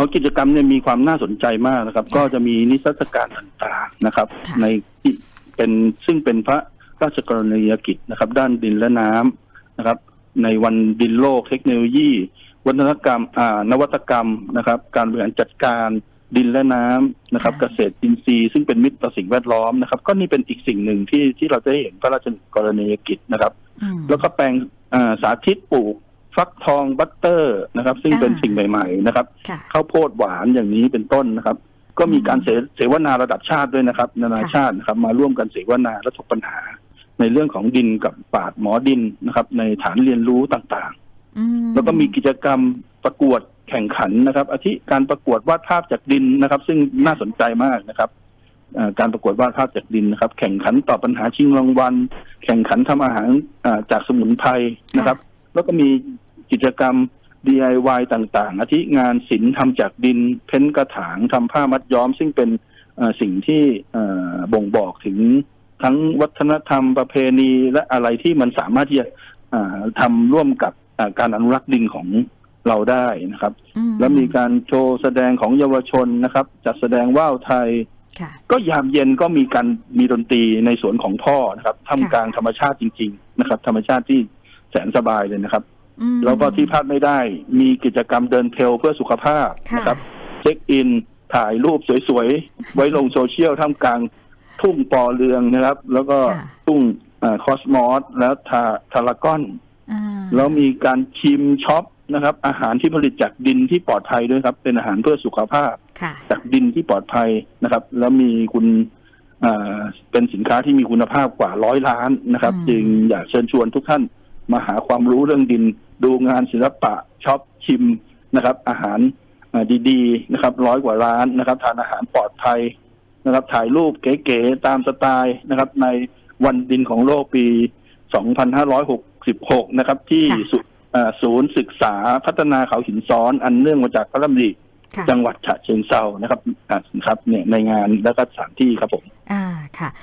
อ๋อกิจกรรมเนี่ยมีความน่าสนใจมากนะครับ ก็จะมีนิทรรศการต่างๆนะครับ ค่ะ ในที่เป็นซึ่งเป็นพระราชกรณียกิจนะครับ ด้านดินและน้ำนะครับ ในวันดินโลกเทคโนโลยี วัฒนกรรมอ่านวัตกรรมนะครับ การบริหารจัดการดินและน้ำนะครับเกษตรอินทรีย์ซึ่งเป็นมิตรต่อสิ่งแวดล้อมนะครับ ก็นี่เป็นอีกสิ่งหนึ่งที่ที่เราจะได้เห็นพระราชกรณียกิจนะครับ อืมแล้วก็แปลงอ่าสาธิตปลูก ฟักทองบัตเตอร์นะครับ ซึ่งเป็นอ่าสิ่งใหม่ ๆ นะครับค่ะข้าวโพดหวานอย่างนี้เป็นต้นนะครับ ก็มีการเสเสวนาระดับชาติด้วยนะครับ นานาชาตินะครับ มาร่วมกันเสวนาและถกปัญหา ในเรื่องของดินกับปราดหมอดินนะครับ ในฐานเรียนรู้ต่างอืมๆแล้วก็มีกิจกรรมประกวดแข่งขันนะครับ อาทิการประกวดวาดภาพจากดินนะครับ ซึ่งน่าสนใจมากนะครับอ่าการประกวดวาดภาพจากดินนะครับ แข่งขันตอบปัญหาชิงรางวัล แข่งขันทำอาหารอ่าจากสมุนไพรนะครับ แล้วก็มี กิจกรรม DIY ต่างๆ อาทิงานศิลป์ทำจากดิน เพ้นกระถางทำผ้ามัดย้อม ซึ่งเป็นเอ่อสิ่งที่เอ่อบ่งบอกถึงทั้งวัฒนธรรมประเพณีและอะไรที่มันสามารถที่จะอ่าทำร่วมกับอ่าการอนุรักษ์ดินของเราได้นะครับอืแล้วมีการโชว์แสดงของเยาวชนนะครับ จัดแสดงว่าวไทยค่ะก็ยามเย็นก็มีการมีดนตรีในสวนของพ่อนะครับท่ามค่ะกลางธรรมชาติจริง ๆ นะครับ ธรรมชาติที่แสนสบายเลยนะครับอืม แล้วก็ที่พลาดไม่ได้ มีกิจกรรมเดินเทรลเพื่อสุขภาพค่ะนะครับ เช็คอิน ถ่ายรูปสวยๆ ไว้ลงโซเชียลท่ามกลางทุ่งปอเรืองนะครับ แล้วก็ค่ะทุ่งคอสมอสแล้วทาทารากอนอ่าแล้วมีการชิมช็อปนะครับ อาหารที่ผลิตจากดินที่ปลอดภัยด้วยครับ เป็นอาหารเพื่อสุขภาพค่ะจากดินที่ปลอดภัยนะครับ แล้วมีคุณอ่าเป็นสินค้าที่มีคุณภาพกว่าร้อยล้านนะครับอืมจึงอยากเชิญชวนทุกท่าน มาหาความรู้เรื่องดิน ดูงานศิลปะช็อปชิมนะครับ อาหารอ่าดีๆนะครับ ร้อยกว่าร้านนะครับ ทานอาหารปลอดภัยนะครับ ถ่ายรูปเก๋ๆตามสไตล์นะครับ ในวันดินของโลกปี 2566 นะครับ ที่ค่ะสุอ่าศูนย์ศึกษาพัฒนาเขาหินซ้อน อันเนื่องมาจากพระดำริค่ะจังหวัดฉะเชิงเซานะครับอ่าครับ เนี่ยในงานแล้วก็สถานที่ครับผม อ่าค่ะ